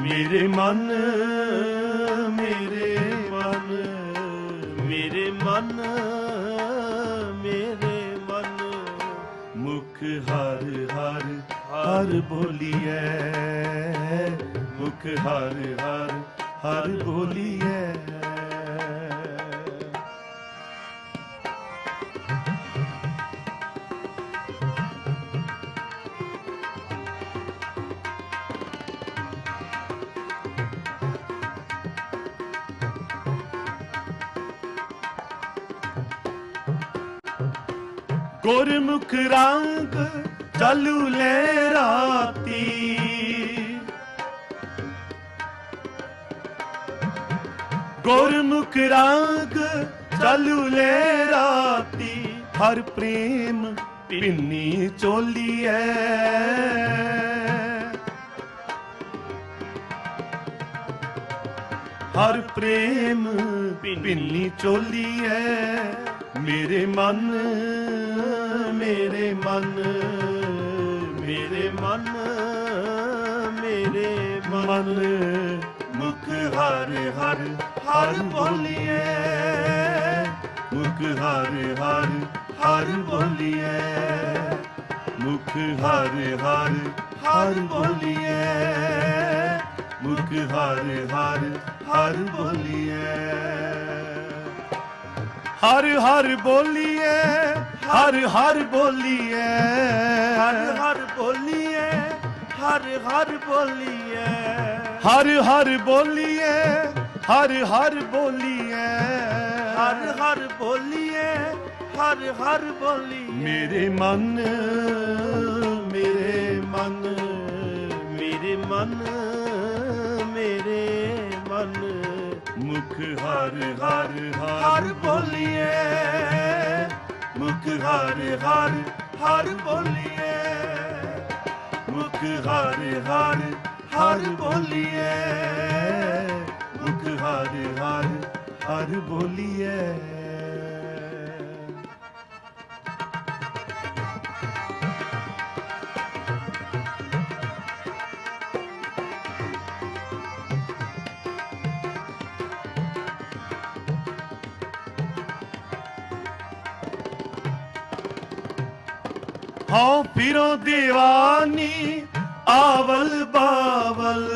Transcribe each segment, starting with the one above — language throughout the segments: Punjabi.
ਮੇਰੇ ਮਨ ਮੇਰੇ ਮਨ ਮੇਰੇ ਮਨ ਮੇਰੇ ਮਨ। ਮੁਖ ਹਰ ਹਰ ਹਰ ਬੋਲੀਐ, ਮੁਖ ਹਰ ਹਰ ਹਰ ਬੋਲੀਐ। ਗੁਰਮੁਖ ਰੰਗ ਚਾਲੂ ਲੈ ਰਾਤੀ। ਗੁਰਮੁਖ ਰੰਗ ਚਾਲੂ ਲੈ ਰਾਤੀ, ਹਰ ਪ੍ਰੇਮ ਪਿੰਨੀ ਚੋਲੀਐ ਹਰ ਪ੍ਰੇਮ ਪਿੰਨੀ ਚੋਲੀਐ ਮੇਰੇ ਮਨ ਮੇਰੇ ਮਨ ਮੇਰੇ ਮਨ ਮੇਰੇ ਮਨ। ਮੁਖ ਹਰ ਹਰ ਹਰ ਬੋਲੀਐ ਮੁਖ ਹਰ ਹਰ ਹਰ ਬੋਲੀਐ ਮੁਖ ਹਰ ਹਰ ਹਰ ਬੋਲੀਐ ਮੁਖ ਹਰ ਹਰ ਹਰ ਬੋਲੀਏ। ਹਰ ਹਰ ਬੋਲੀਐ ਹਰ ਹਰ ਬੋਲੀਐ ਹਰ ਹਰ ਬੋਲੀਏ ਹਰ ਹਰ ਬੋਲੀਏ ਹਰ ਹਰ ਬੋਲੀਐ ਹਰ ਹਰ ਬੋਲੀਐ ਹਰ ਹਰ ਬੋਲੀਏ ਹਰ ਹਰ ਬੋਲੀਏ ਮੇਰੇ ਮਨ ਮੇਰੇ ਮਨ ਮੇਰੇ ਮਨ ਮੇਰੇ ਮਨ ਮੁਖ ਹਰ ਹਰ ਹਰ ਬੋਲੀਏ ਹਰ ਹਰ ਹਰ ਬੋਲੀਏ। ਮੁਖ ਹਰ ਹਰ ਹਰ ਬੋਲੀਏ। ਮੁਖ ਹਰ ਹਰ ਹਰ ਬੋਲੀਐ ਹਾਂ ਫਿਰੋ دیਵਾਨੀ ਆਵਲ ਬਾਵਲ।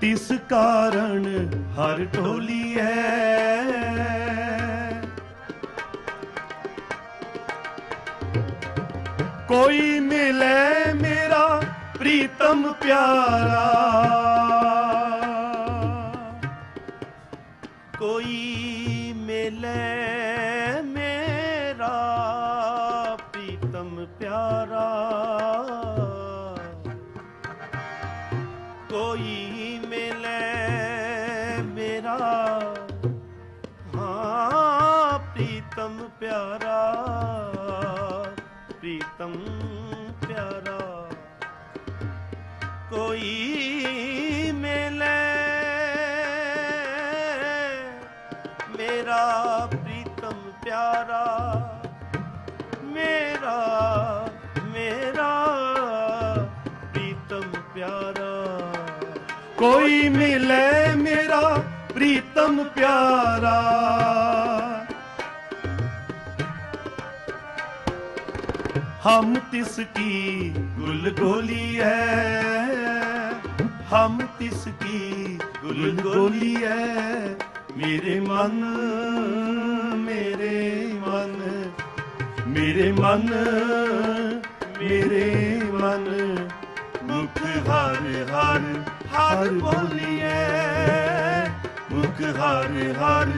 ਤਿਸ ਕਾਰਨ ਹਰ ਢੋਲੀਐ ਕੋਈ ਮਿਲੇ ਮੇਰਾ ਪ੍ਰੀਤਮ ਪਿਆਰਾ। ਕੋਈ ਮਿਲੇ ਮੇਰਾ। ਹਾਂ ਪ੍ਰੀਤਮ ਪਿਆਰਾ ਪ੍ਰੀਤਮ ਪਿਆਰਾ। ਕੋਈ ਮਿਲੇ ਮੇਰਾ ਪ੍ਰੀਤਮ ਪਿਆਰਾ। ਕੋਈ ਮਿਲੇ ਮੇਰਾ ਪ੍ਰੀਤਮ ਪਿਆਰਾ। ਹਮ ਤਿਸ ਕੀ ਗੁਲ ਗੋਲੀ ਹੈ? ਹਮ ਤਿਸ ਕੀ ਗੁਲ ਗੋਲੀ ਹੈ? ਮੇਰੇ ਮਨ ਮੇਰੇ ਮਨ ਮੇਰੇ ਮਨ ਮੇਰੇ ਮਨ। ਮੁਖ ਹਰ ਹਰ ਹਰ ਬੋਲੀਏ ਮੁਖ ਹਰ ਹਰ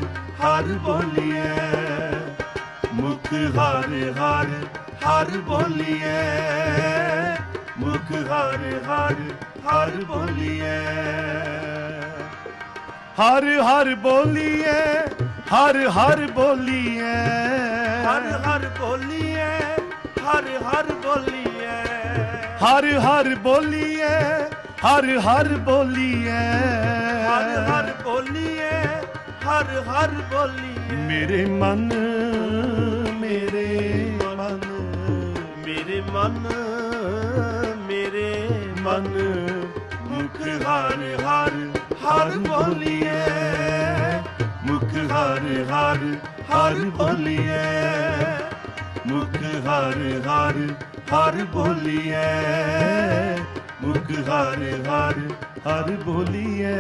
ਹਰ ਬੋਲੀਏ। ਮੁਖ ਹਰ ਹਰ ਹਰ ਬੋਲੀਏ ਮੁਖ ਹਰ ਹਰ ਹਰ ਬੋਲੀਏ। ਹਰ ਹਰ ਬੋਲੀਏ ਹਰ ਹਰ ਬੋਲੀਏ। ਹਰ ਹਰ ਬੋਲੀਏ ਹਰ ਹਰ ਬੋਲੀਏ। ਹਰ ਹਰ ਬੋਲੀਏ ਹਰ ਹਰ ਬੋਲੀਏ। ਹਰ ਹਰ ਬੋਲੀਏ ਹਰ ਹਰ ਬੋਲੀਏ। ਮੇਰੇ ਮਨ ਮੇਰੇ ਮਨ। ਮੇਰੇ ਮਨ ਮੇਰੇ ਮਨ। ਮੁਖ ਹਰ ਹਰ ਹਰ ਬੋਲੀਏ। ਮੁਖ ਹਰ ਹਰ ਹਰ ਬੋਲੀਏ। ਮੁਖ ਹਰ ਹਰ ਹਰ ਬੋਲੀਏ। ਮੁਖ ਹਰ ਹਰ ਹਰ ਬੋਲੀਏ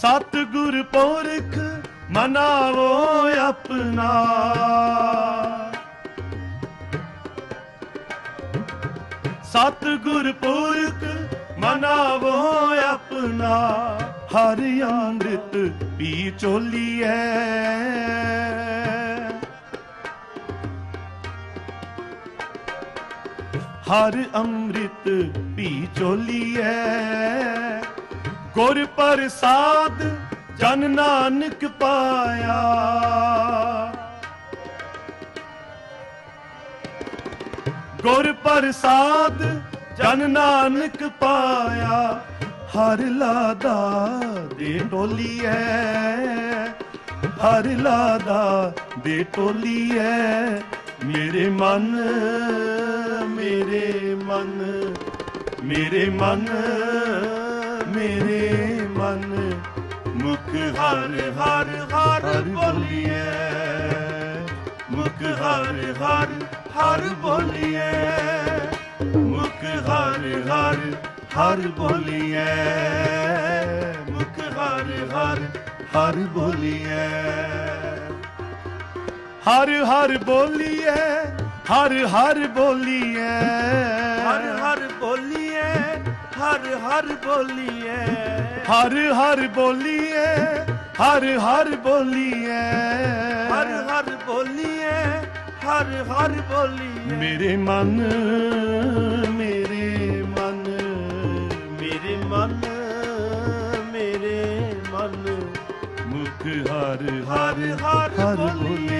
ਸਤਿਗੁਰ ਪੁਰਖ ਮਨਾਵੋ ਆਪਣਾ। ਸਤਿਗੁਰ ਪੁਰਖ ਮਨਾਵੋ ਆਪਣਾ, ਹਰ ਅੰਮ੍ਰਿਤ ਪੀ ਚੋਲੀ ਚੋਲੀਐ ਹਰ ਅੰਮ੍ਰਿਤ ਪੀ ਚੋਲੀ ਚੋਲੀਐ ਗੁਰ ਪ੍ਰਸਾਦ ਜਨ ਨਾਨਕ ਪਾਇਆ। ਗੁਰ ਪ੍ਰਸਾਦ ਜਨ ਨਾਨਕ ਪਾਇਆ ਹਰ ਲਾਦਾ ਦੇ ਟੋਲੀਐ ਹਰ ਲਾਦਾ ਦੇ ਟੋਲੀਐ ਮੇਰੇ ਮਨ ਮੇਰੇ ਮਨ ਮੇਰੇ ਮਨ ਮੇਰੇ ਮਨ। ਮੁਖ ਹਰ ਹਰ ਹਰ ਬੋਲੀਏ ਮੁਖ ਹਰ ਹਰ ਹਰ ਬੋਲੀਏ ਮੁਖ ਹਰ ਹਰ ਹਰ ਬੋਲੀਏ ਮੁਖ ਹਰ ਹਰ ਹਰ ਬੋਲੀਏ। ਹਰ ਹਰ ਬੋਲੀਏ ਹਰ ਹਰ ਬੋਲੀਏ। ਹਰ ਹਰ ਬੋਲੀਏ ਹਰ ਹਰ ਬੋਲੀਏ। ਹਰ ਹਰ ਬੋਲੀਏ ਹਰ ਹਰ ਬੋਲੀਏ। ਹਰ ਹਰ ਬੋਲੀਏ ਹਰ ਹਰ ਬੋਲੀਏ। ਮੇਰੇ ਮਨ ਮੇਰੇ ਮਨ। ਮੇਰੇ ਮਨ ਮੇਰੇ ਮਨ। ਮੁਖ ਹਰ ਹਰ ਹਰ ਬੋਲੀਏ।